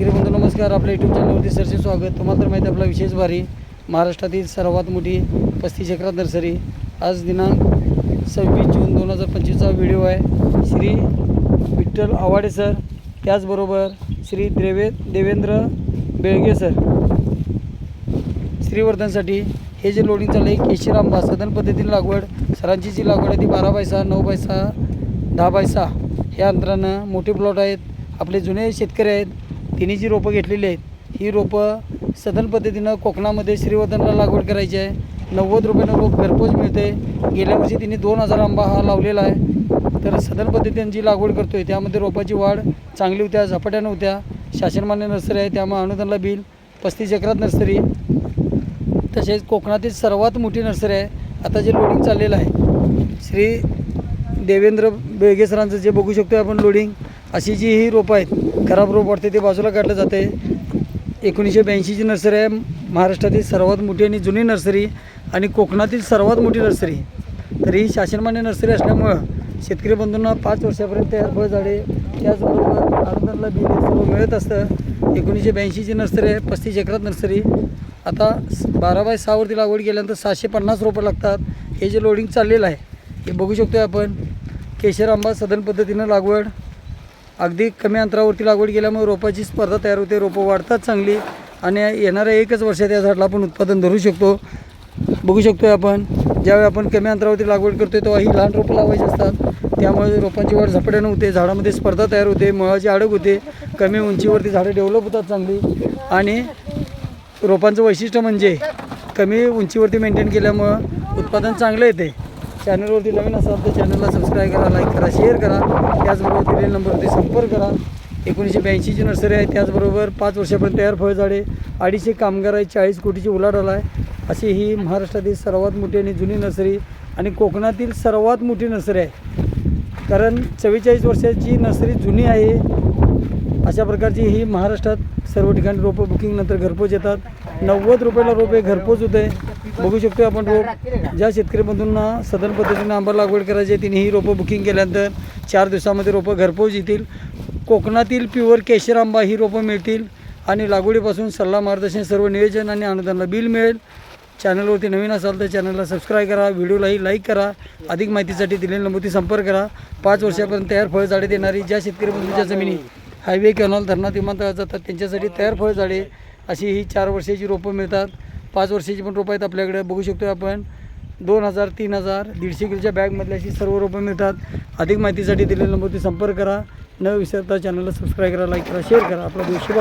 शेतकरी बंधू नमस्कार. आपल्या यूट्यूब चॅनलवरती सरचे स्वागत. तुम्हाला तर माहिती आपला विशेष भारी. महाराष्ट्रातील सर्वात मोठी पस्तीस एकरात नर्सरी. आज दिनांक सव्वीस जून दोन हजार पंचवीसचा व्हिडिओ आहे. श्री विठ्ठल आवाडे सर. त्याचबरोबर श्री देवे देवेंद्र बेळगे सर. श्रीवर्धनसाठी हे जे लोडिंग चाललं आहे केशर आंबा सदन पद्धतीने लागवड सरांची जी लागवड आहे ती बारा बाय सहा नऊ बाय सहा दहा बाय सहा ह्या अंतरानं मोठे प्लॉट आहेत. आपले जुने शेतकरी आहेत. तिने जी रोपं घेतलेली आहेत ही रोपं सदन पद्धतीनं कोकणामध्ये श्रीवर्धनला लागवड करायची आहे. नव्वद रुपयानं रोप घरपोच मिळते गेल्या वर्षी तिने दोन हजार आंबा हा लावलेला आहे. तर सदन पद्धतीने जी लागवड करतो आहे त्यामध्ये रोपाची वाढ चांगली होत्या झपाट्यानं होत्या. शासनमान्य नर्सरी आहे त्यामुळे अनुदानला बिल पस्तीस एकरात नर्सरी. तसेच कोकणातील सर्वात मोठी नर्सरी आहे. आता जे लोडिंग चाललेलं आहे श्री देवेंद्र बेगेसरांचं जे बघू शकतो आपण लोडिंग अशी जी ही रोपं आहेत खराब रोप वाटते ते बाजूला काढलं जातं आहे एकोणीसशे ब्याऐंशीची नर्सरी आहे. महाराष्ट्रातील सर्वात मोठी आणि जुनी नर्सरी आणि कोकणातील सर्वात मोठी नर्सरी. तर ही शासनमान्य नर्सरी असल्यामुळं शेतकरी बंधूंना पाच वर्षापर्यंत तयार फळ झाडे त्याचबरोबर आनंदाला बी सर्व मिळत असतं. एकोणीसशे ब्याऐंशीची नर्सरी आहे पस्तीस एकरात नर्सरी. आता बारा बाय सहावरती लागवड केल्यानंतर सहाशे पन्नास रोपं लागतात. हे जे लोडिंग चाललेलं आहे हे बघू शकतो आपण. केशर आंबा सदन पद्धतीनं लागवड. अगदी कमी अंतरावरती लागवड केल्यामुळे रोपाची स्पर्धा तयार होते. रोपं वाढतात चांगली आणि येणाऱ्या एकच वर्षात या झाडाला आपण उत्पादन धरू शकतो. बघू शकतो आहे आपण ज्यावेळी आपण कमी अंतरावरती लागवड करतो तेव्हा ही लहान रोपं लावायची असतात. त्यामुळे रोपांची वाढ झपाट्यानं होते झाडामध्ये स्पर्धा तयार होते मुळाची अडक होते कमी उंचीवरती झाडं डेव्हलप होतात चांगली. आणि रोपांचं वैशिष्ट्य म्हणजे कमी उंचीवरती मेंटेन केल्यामुळं उत्पादन चांगलं येते. चॅनलवरती नवीन असाल तर चॅनलला सबस्क्राईब करा लाईक करा शेअर करा. त्याचबरोबर दिलेल्या नंबरवरती संपर्क करा. एकोणीसशे ब्याऐंशीची नर्सरी आहे. त्याचबरोबर पाच वर्षापर्यंत तयार फळझाडे अडीचशे कामगार आहे चाळीस कोटीची उलाढाल आहे. अशी ही महाराष्ट्रातील सर्वात मोठी आणि जुनी नर्सरी आणि कोकणातील सर्वात मोठी नर्सरी आहे. कारण चव्वेचाळीस वर्षाची नर्सरी जुनी आहे. अशा प्रकारची ही महाराष्ट्रात सर्व ठिकाणी रोपं बुकिंग नंतर घरपोच येतात. नव्वद रुपयाला रोपे घरपोच होते. बघू शकतो आपण रोप ज्या शेतकरी बंधूंना सदन पद्धतीनं आंबा लागवड करायची आहे तिने ही रोपं बुकिंग केल्यानंतर चार दिवसामध्ये रोपं घरपोच येतील. कोकणातील प्युअर केशर आंबा ही रोपं मिळतील आणि लागवडीपासून सल्ला मार्गदर्शन सर्व नियोजन आणि अनुदानला बिल मिळेल. चॅनलवरती नवीन असाल तर चॅनलला सबस्क्राईब करा व्हिडिओलाही लाईक करा अधिक माहितीसाठी दिलेल्या नंबरती संपर्क करा. पाच वर्षापर्यंत तयार फळझाडे देणारी ज्या शेतकरी बंधूंच्या जमिनी हायवे कॅनॉल धरणात विमानतळात जातात त्यांच्यासाठी तयार फळझाडे अशी ही चार वर्षाची रोपं मिळतात. पाच वर्षाची पण रोपं आहेत आपल्याकडे. बघू शकतो आपण दोन हजार तीन हजार दीडशे किलोच्या बॅगमधल्या अशी सर्व रोपं मिळतात. अधिक माहितीसाठी दिलेल्या नंबरवरती संपर्क करा. न विसरता चॅनलला सबस्क्राईब करा लाईक करा शेअर करा. आपला दिवशी